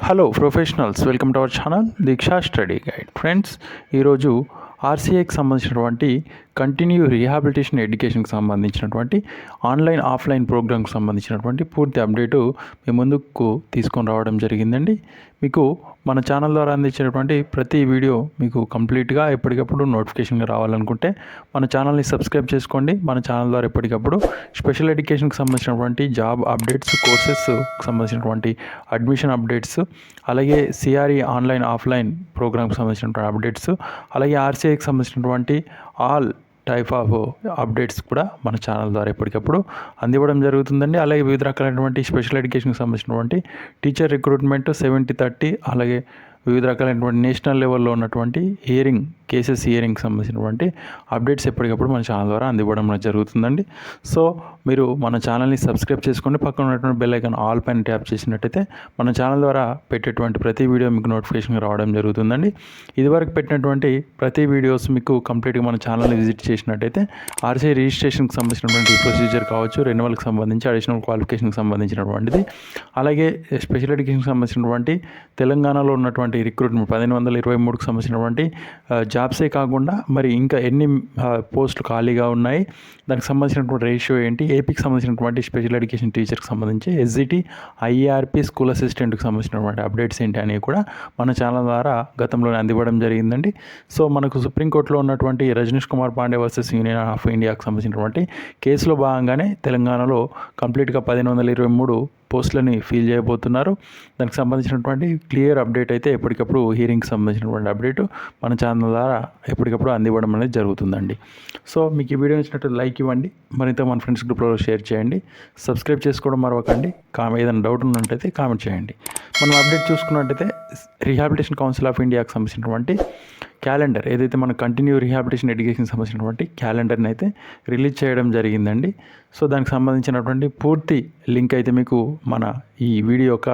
Hello professionals welcome to our channel Deeksha study guide friends ఈరోజు ఆర్సీఐకి సంబంధించినటువంటి continue rehabilitation ఎడ్యుకేషన్కి సంబంధించినటువంటి ఆన్లైన్ ఆఫ్లైన్ ప్రోగ్రామ్కి సంబంధించినటువంటి పూర్తి అప్డేటు మీ ముందుకు తీసుకొని రావడం జరిగిందండి. మీకు మన ఛానల్ ద్వారా అందించినటువంటి ప్రతి వీడియో మీకు కంప్లీట్గా ఎప్పటికప్పుడు నోటిఫికేషన్గా రావాలనుకుంటే మన ఛానల్ని సబ్స్క్రైబ్ చేసుకోండి. మన ఛానల్ ద్వారా ఎప్పటికప్పుడు స్పెషల్ ఎడ్యుకేషన్కి సంబంధించినటువంటి జాబ్ అప్డేట్స్ కోర్సెస్ సంబంధించినటువంటి అడ్మిషన్ అప్డేట్స్ అలాగే సిఆర్ఈ ఆన్లైన్ ఆఫ్లైన్ ప్రోగ్రామ్కి సంబంధించినటువంటి అప్డేట్స్ అలాగే ఎస్ఐకి సంబంధించినటువంటి ఆల్ టైప్ ఆఫ్ అప్డేట్స్ కూడా మన ఛానల్ ద్వారా ఎప్పటికప్పుడు అందివ్వడం జరుగుతుందండి. అలాగే వివిధ రకాలైనటువంటి స్పెషల్ ఎడ్యుకేషన్కి సంబంధించినటువంటి టీచర్ రిక్రూట్మెంట్ సెవెంటీ థర్టీ అలాగే వివిధ రకాలైనటువంటి నేషనల్ లెవెల్లో ఉన్నటువంటి హియరింగ్ కేసెస్ హియరింగ్కి సంబంధించినటువంటి అప్డేట్స్ ఎప్పటికప్పుడు మన ఛానల్ ద్వారా అందివ్వడం జరుగుతుందండి. సో మీరు మన ఛానల్ని సబ్స్క్రైబ్ చేసుకోండి పక్కన ఉన్నటువంటి బెల్ ఐకాన్ ఆల్ పైన ట్యాప్ చేసినట్టయితే మన ఛానల్ ద్వారా పెట్టేటువంటి ప్రతి వీడియో మీకు నోటిఫికేషన్ రావడం జరుగుతుందండి. ఇదివరకు పెట్టినటువంటి ప్రతి వీడియోస్ మీకు కంప్లీట్గా మన ఛానల్ని విజిట్ చేసినట్టయితే ఆర్సీ రిజిస్ట్రేషన్కి సంబంధించినటువంటి ప్రొసీజర్ కావచ్చు రెన్యువల్కి సంబంధించి అడిషనల్ క్వాలిఫికేషన్కి సంబంధించినటువంటిది. అలాగే స్పెషల్ ఎడ్యుకేషన్కి సంబంధించినటువంటి తెలంగాణలో ఉన్నటువంటి రిక్రూట్మెంట్ పదిహేను వందల ఇరవై మూడుకి సంబంధించినటువంటి ఆ, జాబ్సే కాకుండా మరి ఇంకా ఎన్ని పోస్టులు ఖాళీగా ఉన్నాయి దానికి సంబంధించినటువంటి రేషియో ఏంటి ఏపీకి సంబంధించినటువంటి స్పెషల్ ఎడ్యుకేషన్ టీచర్కి సంబంధించి ఎస్జిటి ఐఆర్పి స్కూల్ అసిస్టెంట్కి సంబంధించినటువంటి అప్డేట్స్ ఏంటి అనేవి కూడా మన ఛానల్ ద్వారా గతంలోనే అందివ్వడం జరిగిందండి. సో మనకు సుప్రీంకోర్టులో ఉన్నటువంటి Rajneesh Kumar Pandey versus union of ఇండియాకి సంబంధించినటువంటి కేసులో భాగంగానే తెలంగాణలో కంప్లీట్గా పదిహేను వందల ఇరవై మూడు పోస్టులని ఫీల్ చేయబోతున్నారు. దానికి సంబంధించినటువంటి క్లియర్ అప్డేట్ అయితే ఎప్పటికప్పుడు హీరింగ్కి సంబంధించినటువంటి అప్డేట్ మన ఛానల్ ద్వారా ఎప్పటికప్పుడు అందివ్వడం అనేది జరుగుతుందండి. సో మీకు ఈ వీడియో నచ్చినట్టు లైక్ ఇవ్వండి. మరింత మన ఫ్రెండ్స్ గ్రూప్లో షేర్ చేయండి. సబ్స్క్రైబ్ చేసుకోవడం మరొకండి కామె ఏదైనా డౌట్ ఉన్నట్టయితే కామెంట్ చేయండి. మనం అప్డేట్ చూసుకున్నట్టయితే రీహాబిలిటేషన్ కౌన్సిల్ ఆఫ్ ఇండియాకి సంబంధించినటువంటి క్యాలెండర్ ఏదైతే మన కంటిన్యూ రీహాబిలిటేషన్ ఎడ్యుకేషన్ సంబంధించినటువంటి క్యాలెండర్ని అయితే రిలీజ్ చేయడం జరిగిందండి. సో దానికి సంబంధించినటువంటి పూర్తి లింక్ అయితే మీకు మన ఈ వీడియో యొక్క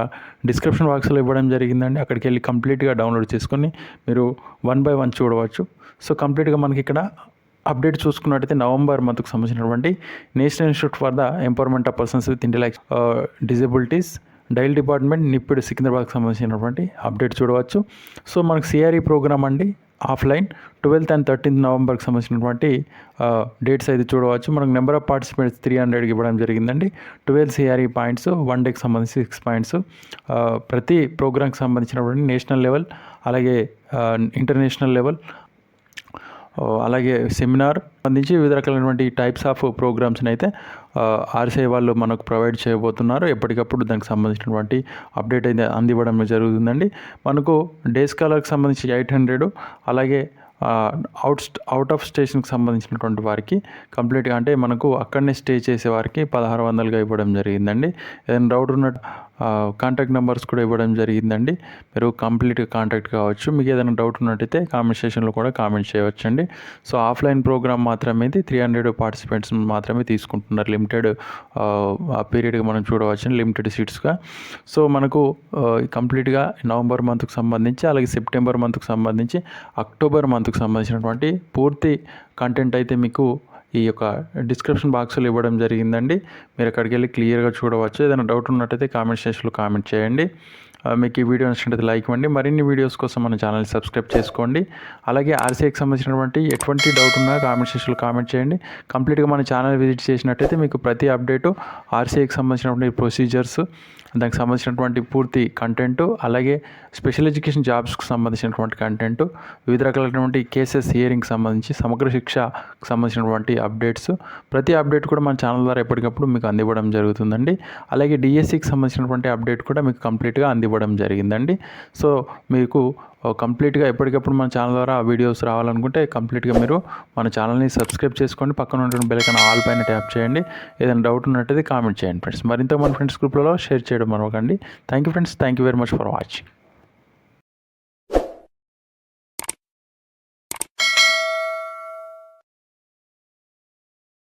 డిస్క్రిప్షన్ బాక్స్లో ఇవ్వడం జరిగిందండి. అక్కడికి వెళ్ళి కంప్లీట్గా డౌన్లోడ్ చేసుకొని మీరు వన్ బై వన్ చూడవచ్చు. సో కంప్లీట్గా మనకి ఇక్కడ అప్డేట్ చూసుకున్నట్టయితే నవంబర్ మంత్కు సంబంధించినటువంటి national institute for the empowerment of persons with intellect disabilities dial department నిప్పుడు సికింద్రాబాద్కి సంబంధించినటువంటి అప్డేట్ చూడవచ్చు. సో మనకు సిఆర్ఈ ప్రోగ్రామ్ అండి. ఆఫ్లైన్. ట్వెల్త్ అండ్ థర్టీన్త్ నవంబర్కి సంబంధించినటువంటి డేట్స్ అయితే చూడవచ్చు. మనకు నెంబర్ ఆఫ్ పార్టిసిపేట్స్ త్రీ హండ్రెడ్కి ఇవ్వడం జరిగిందండి. ట్వెల్వ్ సిఆర్ఈ పాయింట్స్ వన్ డేకి సంబంధించి సిక్స్ పాయింట్స్. ప్రతి ప్రోగ్రామ్కి సంబంధించినటువంటి నేషనల్ లెవెల్ అలాగే ఇంటర్నేషనల్ లెవెల్ అలాగే సెమినార్ సంబంధించి వివిధ రకాలైనటువంటి టైప్స్ ఆఫ్ ప్రోగ్రామ్స్ని అయితే ఆర్సీఐ వాళ్ళు మనకు ప్రొవైడ్ చేయబోతున్నారు. ఎప్పటికప్పుడు దానికి సంబంధించినటువంటి అప్డేట్ అయితే అందివ్వడం జరుగుతుందండి. మనకు డే స్కాలర్కి సంబంధించి ఎయిట్ హండ్రెడ్ అలాగే అవుట్ అవుట్ ఆఫ్ స్టేషన్కి సంబంధించినటువంటి వారికి కంప్లీట్గా అంటే మనకు అక్కడనే స్టే చేసే వారికి పదహారు వందలుగా ఇవ్వడం జరిగిందండి. ఏదైనా డౌట్ ఉన్న కాంటాక్ట్ నెంబర్స్ కూడా ఇవ్వడం జరిగిందండి. మీరు కంప్లీట్గా కాంటాక్ట్ కావచ్చు. మీకు ఏదైనా డౌట్ ఉన్నట్టయితే కామెంట్ సెషన్లో కూడా కామెంట్ చేయవచ్చండి. సో ఆఫ్లైన్ ప్రోగ్రామ్ మాత్రమే త్రీ హండ్రెడ్ పార్టిసిపెంట్స్ మాత్రమే తీసుకుంటున్నారు. లిమిటెడ్ ఆ పీరియడ్గా మనం చూడవచ్చు లిమిటెడ్ సీట్స్గా సో మనకు కంప్లీట్గా నవంబర్ మంత్కి సంబంధించి అలాగే సెప్టెంబర్ మంత్కి సంబంధించి అక్టోబర్ మంత్కి సంబంధించినటువంటి పూర్తి కంటెంట్ అయితే మీకు ఈ యొక్క డిస్క్రిప్షన్ బాక్స్లో ఇవ్వడం జరిగిందండి. మీరు అక్కడికి వెళ్ళి క్లియర్గా చూడవచ్చు. ఏదైనా డౌట్ ఉన్నట్టయితే కామెంట్ సెక్షన్లో కామెంట్ చేయండి. మీకు ఈ వీడియో నచ్చినట్లయితే లైక్ ఇవ్వండి. మరిన్ని వీడియోస్ కోసం మన ఛానల్ని సబ్స్క్రైబ్ చేసుకోండి. అలాగే ఆర్సీఐకి సంబంధించినటువంటి ఎటువంటి డౌట్ ఉన్నా కామెంట్ సెక్షన్లో కామెంట్ చేయండి. కంప్లీట్గా మన ఛానల్ విజిట్ చేసినట్టయితే మీకు ప్రతి అప్డేటు ఆర్సీఐకి సంబంధించినటువంటి ప్రొసీజర్స్ దానికి సంబంధించినటువంటి పూర్తి కంటెంట్ అలాగే స్పెషల్ ఎడ్యుకేషన్ జాబ్స్కి సంబంధించినటువంటి కంటెంట్ వివిధ రకాలైనటువంటి కేసెస్ హియరింగ్కి సంబంధించి సమగ్ర శిక్షకు సంబంధించినటువంటి అప్డేట్స్ ప్రతి అప్డేట్ కూడా మన ఛానల్ ద్వారా ఎప్పటికప్పుడు మీకు అందివ్వడం జరుగుతుందండి. అలాగే డిఎస్సికి సంబంధించినటువంటి అప్డేట్ కూడా మీకు కంప్లీట్గా అందివ్వడం జరిగిందండి. సో మీకు కంప్లీట్గా ఎప్పటికప్పుడు మన ఛానల్ ద్వారా ఆ వీడియోస్ రావాలనుకుంటే కంప్లీట్గా మీరు మన ఛానల్ని సబ్స్క్రైబ్ చేసుకోండి. పక్కన ఉన్న బెల్కన్ ఆల్ పైన ట్యాప్ చేయండి. ఏదైనా డౌట్ ఉన్నట్టయితే కామెంట్ చేయండి ఫ్రెండ్స్ మరింత మన ఫ్రెండ్స్ గ్రూప్లలో షేర్ చేయడం మరొకండి. Thank you friends thank you very much for watching